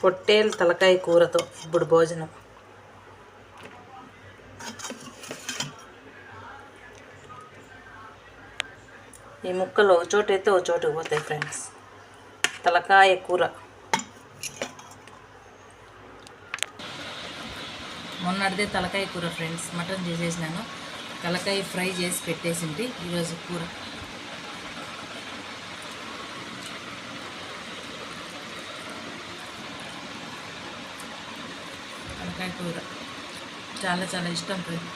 పొట్టేలు తలకాయ కూరతో ఇప్పుడు భోజనం. ఈ ముక్కలు ఒక చోట అయితే ఒక చోటుకు పోతాయి ఫ్రెండ్స్ తలకాయ కూర. మొన్నటిదే తలకాయ కూర ఫ్రెండ్స్ మటన్ చేసేసినాను. తలకాయ ఫ్రై చేసి పెట్టేసింది ఈరోజు కూర. వంకాయ కూర. చాలా చాలా ఇష్టం ఫ్రెండ్స్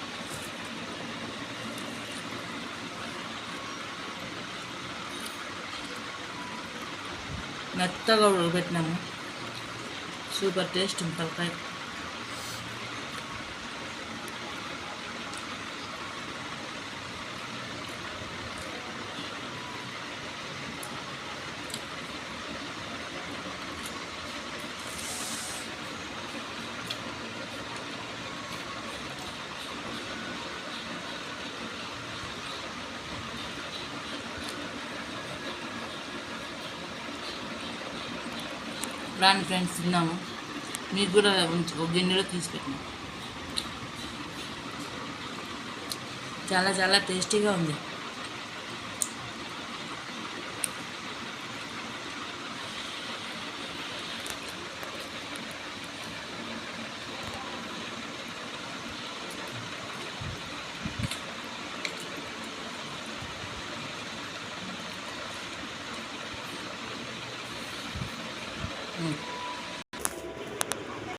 మెత్తగా ఉడకబెట్టినాము. సూపర్ టేస్ట్ ఉంది తలకాయ రాని ఫ్రెండ్స్ తిన్నాము. మీకు కూడా ఉంచుకో గిన్నెలో తీసి చాలా చాలా టేస్టీగా ఉంది. Mm.